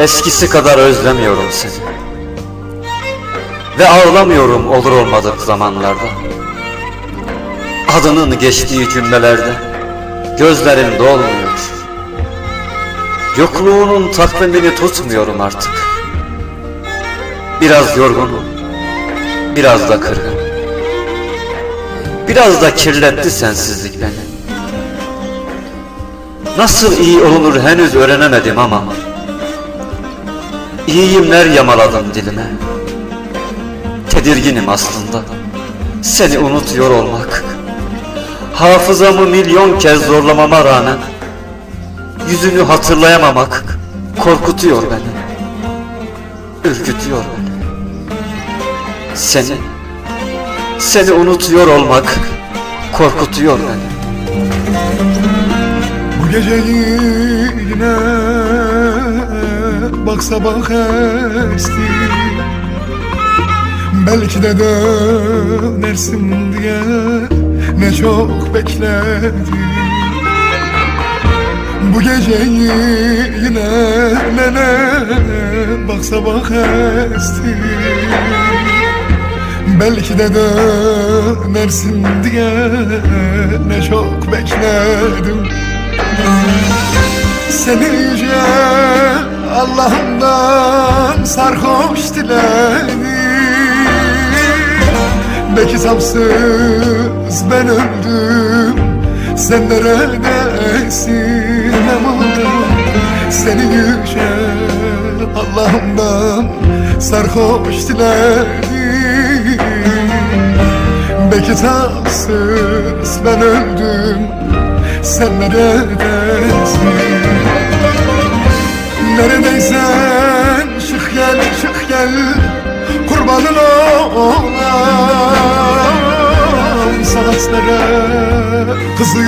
Eskisi kadar özlemiyorum seni. Ve ağlamıyorum olur olmadık zamanlarda. Adının geçtiği cümlelerde Gözlerim dolmuyor. Yokluğunun takvimini tutmuyorum artık. Biraz yorgunum Biraz da kırgın Biraz da kirletti sensizlik beni. Nasıl iyi olunur henüz öğrenemedim ama İyiyimler yamaladım dilime. Tedirginim aslında. Seni unutuyor olmak. Hafızamı milyon kez zorlamama rağmen Yüzünü hatırlayamamak Korkutuyor beni. Ürkütüyor beni. Seni Seni unutuyor olmak Korkutuyor beni. Bu gece yine bak sabah esti. Belki de dönersin diye ne çok bekledim. Bu gece yine ne ne bak sabah esti. Belki de dönersin diye ne çok bekledim. Seni yüce Allah'ımdan sarhoş diledim Belki zamsız ben öldüm. Sen neredesin aman Seni yüce Allah'ımdan sarhoş diledim Belki zamsız ben öldüm. Sen neredesin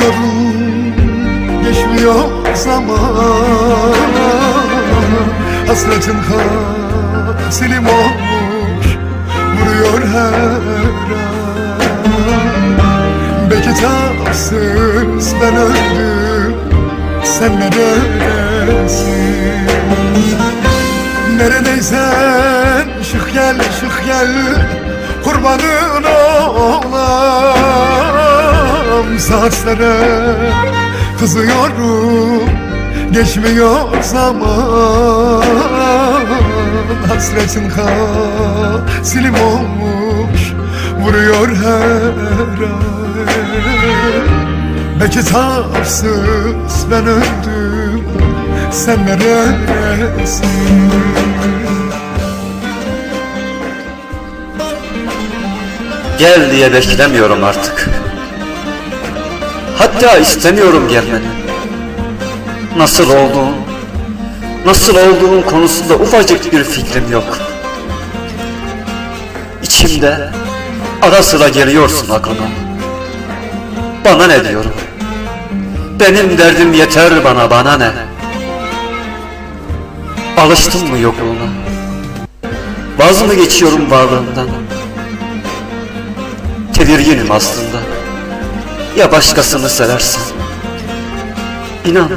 kızıyorum Geçmiyor zaman Hasretin hasilim olmuş Vuruyor her an. Belki tatsız ben öldüm Sen neredesin Neredeysen çık gel çık gel Kurbanın olam Saatlere kızıyorum Geçmiyor zaman. Hasretin hasilim olmuş Vuruyor her an. Belki tatsız ben öldüm Sen neredesin? Gel diye beklemiyorum artık Hatta istemiyorum gelmeni. Nasıl olduğun Nasıl olduğun konusunda ufacık bir fikrim yok. İçimde Ara sıra geliyorsun aklıma. Bana ne diyorum? Benim derdim yeter bana bana ne? Alıştım mı yokluğuna? Vaz mı geçiyorum varlığımdan? Tedirginim aslında Ya başkasını seversen? İnan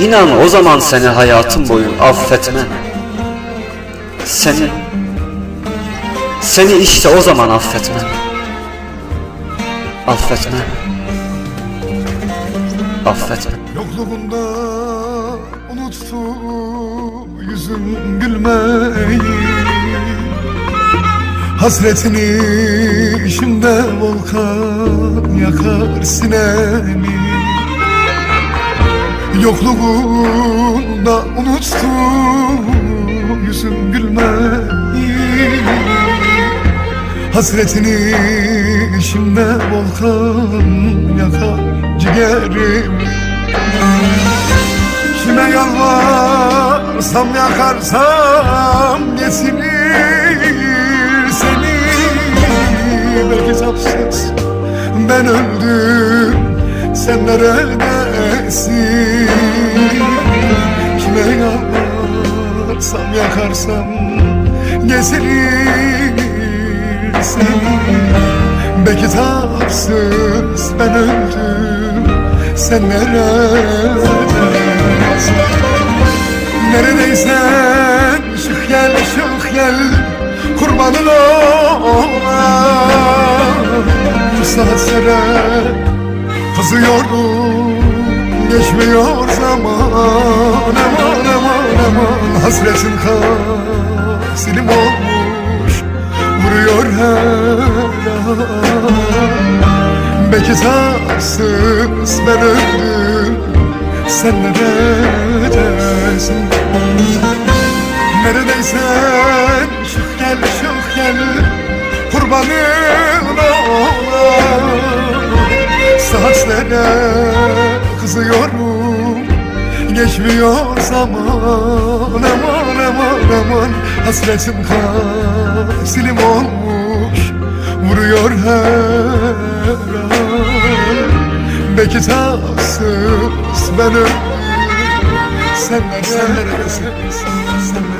İnan o zaman seni hayatım boyu affetmem. Seni Seni işte o zaman affetmem. Affetmem. Affetmem. Yokluğunda unuttu yüzüm gülmeyi Hasretini içimde volkan yakar sinemi. Yokluğunda unuttu yüzüm gülmeyi. Hasretini içimde volkan yakar ciğerimi. Kime yalvarsam yakarsam seni Belki sapsız ben öldüm sen neredesin? Kime yalvarsam yakarsam getirir seni Belki tapsız ben öldüm Sen neredesin? Neredeysen geldim kurbanın olam Saçlara kızıyorum Geçmiyor zaman. Aman aman aman Hasretin kasilim olmuş Vuruyor her an. Belki tatsız ben öldüm Sen neredesin Neredeysen çık gel çık gel Kurbanın Saatlere kızıyorum Geçmiyor zaman aman aman aman. Hasretim kasilim olmuş. Vuruyor her an. Belki tatsız ben öldüm Sen neredesin? Sen neredesin?